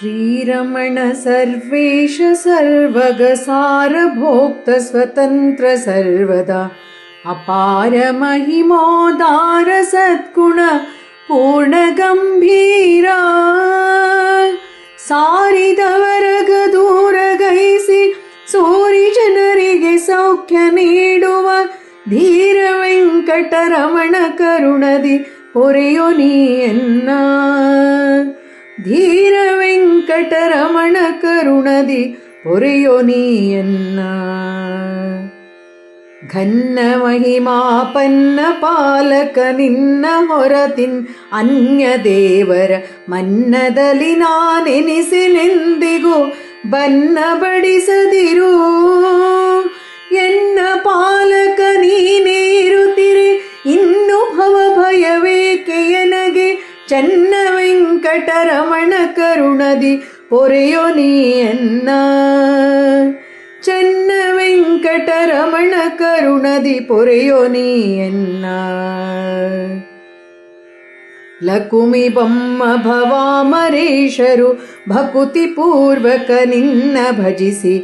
श्रीरमण सर्वेश सर्वग सारभोक्त स्वतन्त्र सर्वदा अपार महिमोदार सद्गुण पूर्णगम्भीरा ಸಾರಿದವರಗ ದೂರಗೈಸಿ ಸೋರಿ ಜನರಿಗೆ ಸೌಖ್ಯ ನೀಡುವ ಧೀರ ವೆಂಕಟರಮಣ ಕರುಣದಿ ಪೊರೆಯೋ ನೀಯನ್ನ ಧೀರ ವೆಂಕಟರಮಣ ಕರುಣದಿ ಪೊರೆಯೊನಿಯನ್ನ ಘನ್ನ ಮಹಿಮಾಪನ್ನ ಪಾಲಕ ನಿನ್ನ ಹೊರತಿನ್ ಅನ್ಯ ದೇವರ ಮನ್ನದಲ್ಲಿ ನಾನೆನಿಸೆನೆಂದಿಗೂ ಬನ್ನ ಬಡಿಸದಿರು. ಎನ್ನ ಪಾಲಕ ನೀನೇ ಇರುತ್ತಿರೆ ಇನ್ನು ಭವ ಭಯವೇಕೆ ಎನಗೆ ಚನ್ನ ವೆಂಕಟರಮಣ ಕರುಣದಿ ಪೊರೆಯೋ ನೀಯನ್ನ ಚನ್ನ ವೆಂಕಟರಮಣ ಕರುಣದಿ ಪೊರೆಯೋ ನೀಯನ್ನ ಲಕುಮಿ ಬಮ್ಮ ಭವಾಮರೇಶರು ಭಕುತಿ ಪೂರ್ವಕ ನಿನ್ನ ಭಜಿಸಿ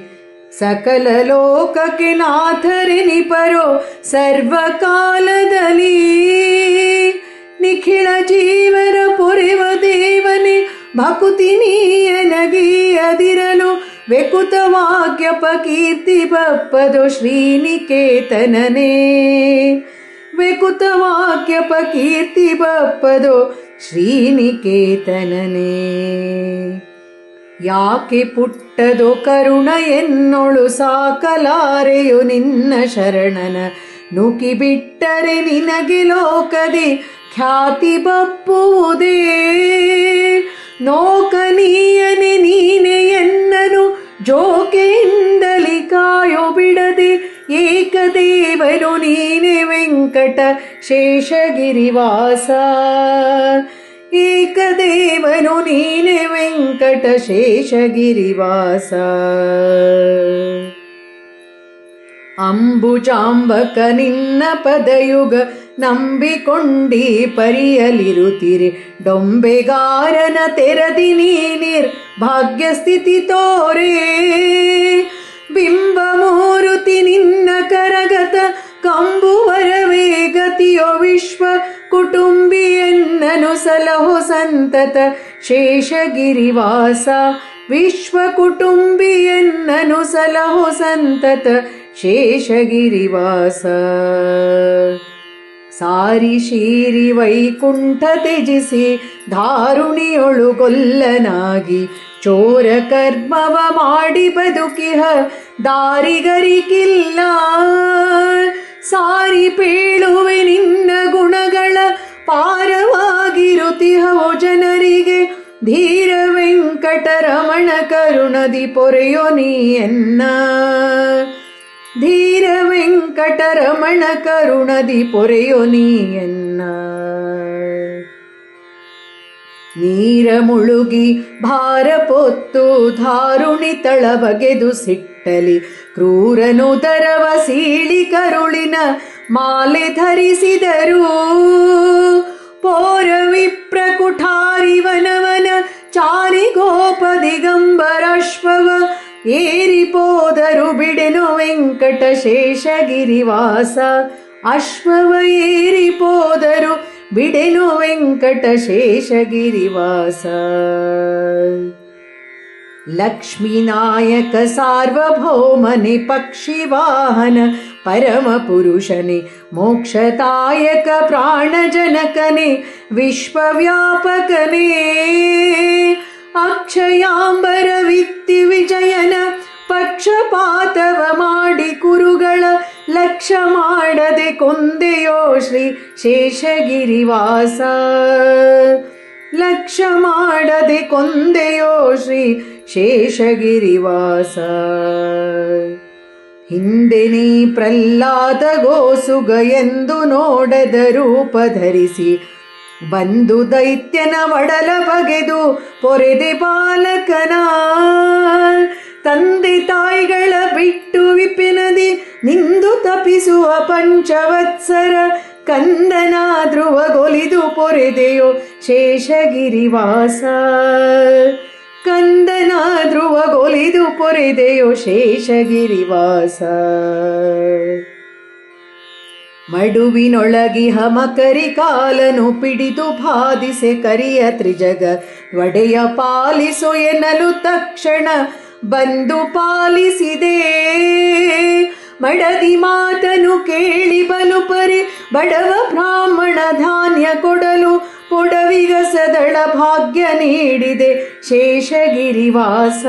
ಸಕಲ ಲೋಕಕ್ಕೆ ನಾಥರೆನಿಪರೋ ಸರ್ವಕಾಲದಲ್ಲಿ ನಿಖಿಳ ಜೀವರ ಪೊರೆವ ದೇವನೇ ಭಕುತಿ ಅದಿರಲು ವೆಕುತ ವಾಕ್ಯಪ ಕೀರ್ತಿ ಬಪ್ಪದು ಶ್ರೀನಿಕೇತನನೇ. ವೆಕುತ ವಾಕ್ಯಪ ಕೀರ್ತಿ ಬಪ್ಪದು ಶ್ರೀನಿಕೇತನನೇ. ಯಾಕೆ ಪುಟ್ಟದು ಕರುಣ ಎನ್ನೊಳು ಸಾಕಲಾರೆಯು ನಿನ್ನ ಶರಣನ. ನುಕಿ ಬಿಟ್ಟರೆ ನಿನಗೆ ಲೋಕದಿ ಖ್ಯಾತಿ ಬಪ್ಪುವುದೇ. ನೋಕನೀಯನೆ ನೀನೆ ಎನ್ನನು ಜೋಕೆಯಿಂದಲಿ ಕಾಯೋ ಬಿಡದೆ ಏಕದೇವನು ನೀನೆ ವೆಂಕಟ ಶೇಷಗಿರಿವಾಸ ಏಕದೇವನು ನೀನೆ ವೆಂಕಟ ಶೇಷಗಿರಿವಾಸ ಅಂಬುಜಾಂಬಕ ನಿನ್ನ ಪದಯುಗ ನಂಬಿಕೊಂಡಿ ಪರಿಯಲಿರುತ್ತಿರಿ. ಡೊಂಬೆಗಾರನ ತೆರದಿ ನೀರ್ ಭಾಗ್ಯ ಸ್ಥಿತಿ ತೋರೇ. ಬಿಂಬ ಮೂರುತಿ ನಿನ್ನ ಕರಗತ ಕಂಬುವರವೇ ಗತಿಯೋ ವಿಶ್ವ ಕುಟುಂಬಿಯನ್ನನು ಸಲಹೋ ಸಂತತ ಶೇಷಗಿರಿವಾಸ. ವಿಶ್ವ ಕುಟುಂಬಿಯನ್ನನು ಸಲಹೋ ಸಂತತ ಶೇಷಗಿರಿವಾಸ. ಸಾರಿ ಶೀರಿ ವೈಕುಂಠ ತ್ಯಜಿಸಿ ಧಾರುಣಿಯೊಳು ಗೊಲ್ಲನಾಗಿ ಚೋರ ಕರ್ಮವ ಮಾಡಿ ಬದುಕಿಹ ದಾರಿಗರಿಕಿಲ್ಲ. ಸಾರಿ ಪೇಳುವೆ ನಿನ್ನ ಗುಣಗಳ ಪಾರವಾಗಿರುತಿಹವು ಜನರಿಗೆ ಧೀರ ವೆಂಕಟರಮಣ ಕರುಣದಿ ಪೊರೆಯೋ ನೀಯನ್ನ ಧೀರ ವೆಂಕಟರಮಣ ಕರುಣದಿ ಪೊರೆಯೋ ನೀಯನ್ನ ನೀರ ಮುಳುಗಿ ಭಾರ ಪೊತ್ತು ಧಾರುಣಿ ತಳ ಬಗೆದು ಸಿಟ್ಟಲಿ ಕ್ರೂರನು ತರವ ಸೀಳಿ ಕರುಳಿನ ಮಾಲೆ ಧರಿಸಿದರು. ಪೋರ ವಿಪ್ರ ಕುಠಾರಿ ವನವನ ಚಾರಿ ದಿಗಂಬರಾಶ್ವವ ಏರಿ ಪೋದರು ಬಿಡೆನು ವೆಂಕಟ ಶೇಷಗಿರಿವಾಸ ಅಶ್ವವ ಏರಿ ಪೋದರು ಬಿಡೆನು ವೆಂಕಟ ಶೇಷಗಿರಿವಾಸ ಲಕ್ಷ್ಮೀನಾಯಕ ಸಾರ್ವಭೌಮನೆ ಪಕ್ಷಿ ವಾಹನ ಪರಮ ಪುರುಷನೆ ಮೋಕ್ಷದಾಯಕ ಪಕ್ಷಪಾತವ ಮಾಡಿ ಕುರುಗಳ ಲಕ್ಷ ಮಾಡದೆ ಕೊಂದೆಯೋ ಶ್ರೀ ಶೇಷಗಿರಿವಾಸ. ಲಕ್ಷ ಮಾಡದೆ ಕೊಂದೆಯೋ ಶ್ರೀ ಶೇಷಗಿರಿವಾಸ. ಹಿಂದೆ ನೀ ಪ್ರಹ್ಲಾದ ಎಂದು ನೋಡದ ರೂಪ ಧರಿಸಿ ಬಂದು ದೈತ್ಯನ ಒಡಲ ಬಗೆದು ಪೊರೆದೆ ಬಾಲಕನ ತಂದೆ ತಾಯಿಗಳ ಬಿಟ್ಟು ವಿಪಿನದಿ ನಿಂದು ತಪಿಸುವ ಪಂಚವತ್ಸರ ಕಂದನ ಧ್ರುವಗೊಲಿದು ಪೊರೆದೆಯೋ ಶೇಷಗಿರಿವಾಸ ಕಂದನ ಧ್ರುವಗೊಲಿದು ಪೊರೆದೆಯೋ ಶೇಷಗಿರಿವಾಸ ಮಡುವಿನೊಳಗಿಹ ಮಕರಿ ಕಾಲನು ಪಿಡಿದು ಬಾಧಿಸೆ ಕರಿಯ ತ್ರಿಜಗ, ಒಡೆಯ ಪಾಲಿಸು ಎನ್ನಲು ತಕ್ಷಣ ಬಂದು ಪಾಲಿಸಿದೆ. ಮಡದಿ ಮಾತನು ಕೇಳಿ ಬಲು ಪರಿ, ಬಡವ ಬ್ರಾಹ್ಮಣ ಧಾನ್ಯ ಕೊಡಲು ಪೊಡವಿಗ ಸದಳ ಭಾಗ್ಯ ನೀಡಿದೆ. ಶೇಷಗಿರಿವಾಸ,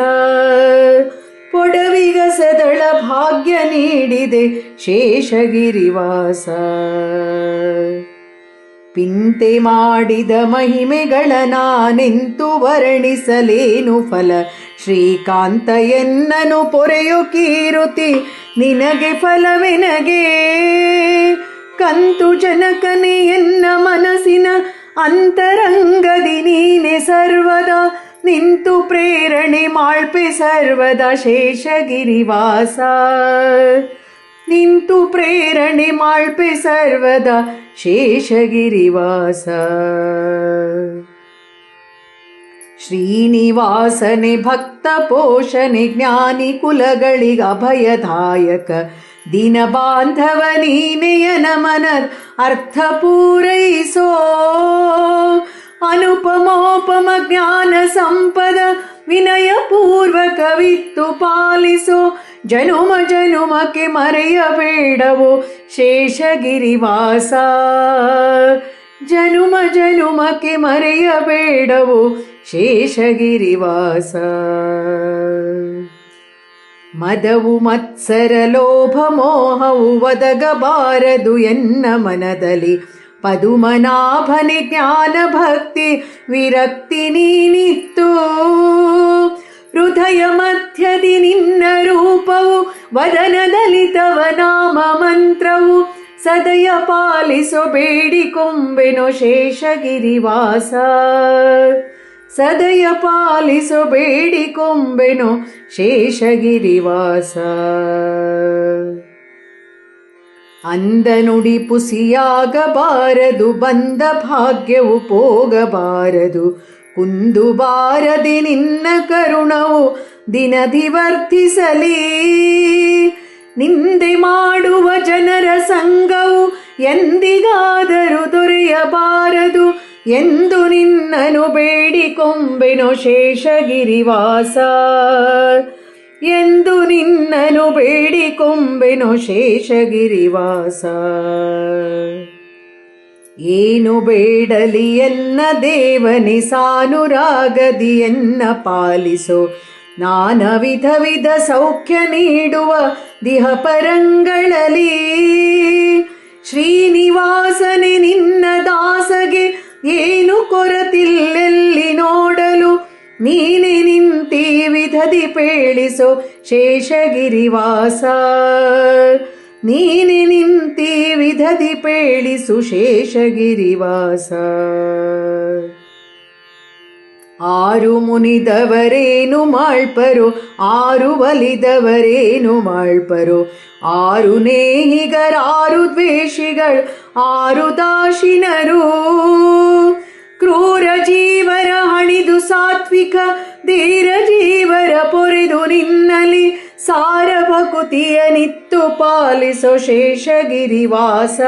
ಪೊಡವಿಗ ಸದಳ ಭಾಗ್ಯ ನೀಡಿದೆ. ಶೇಷಗಿರಿವಾಸ. ಪಿಂತೆ ಮಾಡಿದ ಮಹಿಮೆಗಳ ನಾನೆಂತು ವರ್ಣಿಸಲೇನು ಫಲ? ಶ್ರೀಕಾಂತ ಎನ್ನನು ಪೊರೆಯು ಕೀರುತಿ, ನಿನಗೆ ಫಲವೆನಗೆ? ಕಂತು ಜನಕನೆ ಎನ್ನ ಮನಸ್ಸಿನ ಅಂತರಂಗದಿ ನೀನೆ ಸರ್ವದ? ನಿಂತು ಪ್ರೇರಣೆ ಮಾಳ್ಪೆ ಸರ್ವದ ಶೇಷಗಿರಿವಾಸ. ನಿಂತು ಪ್ರೇರಣೆ ಮಾಳ್ಪೆ ಸರ್ವದ ಶೇಷಗಿರಿವಾಸ ಶ್ರೀನಿವಾಸನೆ ಭಕ್ತ ಪೋಷಣೆ ಜ್ಞಾನಿ ಕುಲಗಳಿಗ ಅಭಯದಾಯಕ ದಿನ ಬಾಂಧವ ನೀನೆಯನ ಮನ ಅರ್ಥ ಪೂರೈಸೋ ಅನುಪಮೋಪಮ ಜ್ಞಾನ ಸಂಪದ ವಿನಯ ಪೂರ್ವಕವಿತ್ತು ಪಾಲಿಸೋ ಜನುಮ ಜನುಮಕ್ಕೆ ಮರೆಯಬೇಡವೋ ಶೇಷಗಿರಿವಾಸ. ಜನುಮ ಜನುಮಕ್ಕೆ ಮರೆಯಬೇಡವು ಶೇಷಗಿರಿವಾಸ. ಮದವು ಮತ್ಸರ ಲೋಭ ಮೋಹವು ಒದಗಬಾರದು ಎನ್ನ ಮನದಲ್ಲಿ. ಪದುಮನಾಭನೆ ಜ್ಞಾನ ಭಕ್ತಿ ವಿರಕ್ತಿ ನೀನಿತ್ತು. ಹೃದಯ ಮಧ್ಯದಿ ನಿನ್ನ ರೂಪವು ವದನದಲ್ಲಿ ತವ ನಾಮ ಮಂತ್ರವು ಸದಯ ಪಾಲಿಸೋ ಬೇಡಿಕೊಂಬೆನೋ ಶೇಷಗಿರಿವಾಸ ಸದಯ ಪಾಲಿಸೋ ಬೇಡಿಕೊಂಬೆನೋ ಶೇಷಗಿರಿವಾಸ ಅಂದ ನುಡಿ ಪುಸಿಯಾಗಬಾರದು, ಬಂದ ಭಾಗ್ಯವು ಪೋಗಬಾರದು ಕುಂದು ಬಾರದೆ ನಿನ್ನ ಕರುಣವು ದಿನಧಿವರ್ತಿಸಲಿ ನಿಂದೆ ಮಾಡುವ ಜನರ ಸಂಘವು ಎಂದಿಗಾದರೂ ದೊರೆಯಬಾರದು. ಎಂದು ನಿನ್ನನು ಬೇಡಿಕೊಂಬೆನು ಶೇಷಗಿರಿವಾಸ. ಎಂದು ನಿನ್ನನು ಬೇಡಿಕೊಂಬೆನು ಶೇಷಗಿರಿವಾಸ. ಏನು ಬೇಡಲಿ ಎನ್ನ ದೇವನಿ ಸಾನುರಾಗದಿ ಎನ್ನ ಪಾಲಿಸೋ. ನಾನ ವಿಧ ವಿಧ ಸೌಖ್ಯ ನೀಡುವ ದಿಹ ಪರಂಗಳಲ್ಲಿ ಶ್ರೀನಿವಾಸನೆ ನಿನ್ನ ದಾಸಗೆ ಏನು ಕೊರತಿಲ್ಲೆಲ್ಲಿ ನೋಡಲು ನೀನೆ ನಿಂತಿ ವಿಧದಿ ಪೇಳಿಸೋ ಶೇಷಗಿರಿವಾಸ. ನೀನೆ ನಿಂತಿ ವಿಧದಿ ಪೇಳಿಸು ಶೇಷಗಿರಿವಾಸ. ಆರು ಮುನಿದವರೇನು ಮಾಳ್ಪರು, ಆರು ಒಲಿದವರೇನು ಮಾಳ್ಪರು. ಆರು ನೇಹಿಗರಾರು ದ್ವೇಷಿಗಳು, ಆರು ದಾಶಿನರು ಕ್ರೂರ ಜೀವರ ಹಣಿದು ಸಾತ್ವಿಕ, ಧೀರ ಜೀವರ ಪೊರೆದು ನಿನ್ನಲಿ ಸಾರ ಭಕುತಿಯ ನಿತ್ತು ಪಾಲಿಸೋ ಶೇಷಗಿರಿವಾಸ.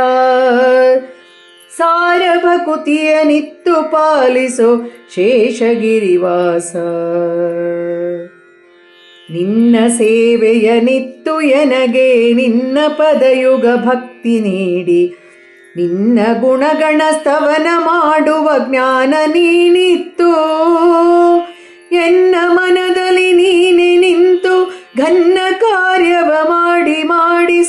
ಸಾರಭಕುತಿಯ ನಿತ್ತು ಪಾಲಿಸೋ ಶೇಷಗಿರಿವಾಸ. ನಿನ್ನ ಸೇವೆಯ ನಿತ್ತು ಎನಗೆ ನಿನ್ನ ಪದಯುಗ ಭಕ್ತಿ ನೀಡಿ. ನಿನ್ನ ಗುಣಗಣ ಸ್ತವನ ಮಾಡುವ ಜ್ಞಾನ ನೀನಿತ್ತು.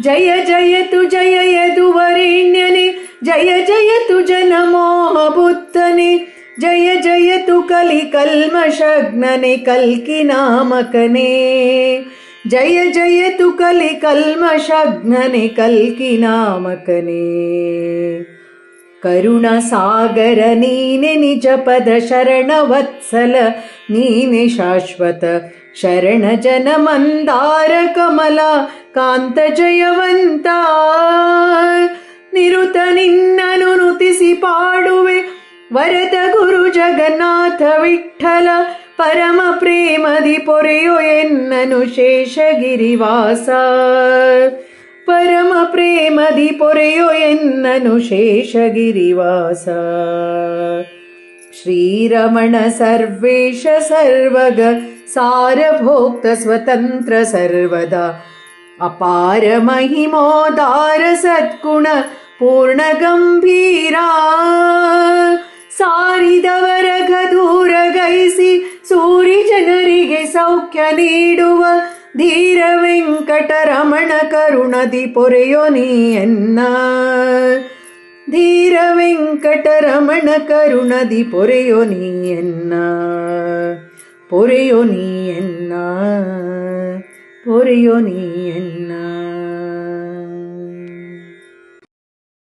जय जय तु जय यदुवरेण्यने, जय जय तु जनमोहबुद्धने जय जय तु कलिकल्मषग्नने कल्किनामकने, जय जय तु कलिकल्मषग्नने कल्किनामकने। करुणसागर नीने निजपद शरण नीने शाश्वत शरणजन कान्तजयवन्ता। निरुत कान्तजयवन्ता पाडुवे वरद गुरु जगन्नाथ विठ्ठल परम प्रेमधि पोरयो परमप्रेमधिपोरोयन्न शेषगिरिवास। ನುತಿಸಿ ಪಾಡುವೆ ವರದ ಗುರು ಜಗನ್ನಾಥ ವಿಠಲ ಪರಮ ಪ್ರೇಮದಿ ಪೊರೆಯೋ ಎನ್ನನು ಶೇಷಗಿರಿವಾಸ ಪರಮ ಪ್ರೇಮದಿ ಪೊರೆಯೋ ಎನ್ನನು ಶೇಷಗಿರಿವಾಸ ಶ್ರೀರಮಣ ಸರ್ವೇಶ ಸರ್ವಗ ಸಾರಭೋಕ್ತ ಸ್ವತಂತ್ರ ಸರ್ವದಾ ಅಪಾರ ಮಹಿಮೋದಾರ ಸದ್ಗುಣ ಪೂರ್ಣ ಗಂಭೀರ ಸಾರಿದವರ ಗದೂರ ಗೈಸಿ ಸೂರಿ ಜನರಿಗೆ ಸೌಖ್ಯ ನೀಡುವ ಧೀರ ವೆಂಕಟರಮಣ ಕರುಣದಿ ಪೊರೆಯೋ ನೀಯನ್ನ ಧೀರ ವೆಂಕಟರಮಣ ಕರುಣದಿ ಪೊರೆಯೋ ನೀಯನ್ನ ಪೊರೆಯೋ ನೀಯನ್ನ ಪೊರೆಯೋ ನೀಯನ್ನ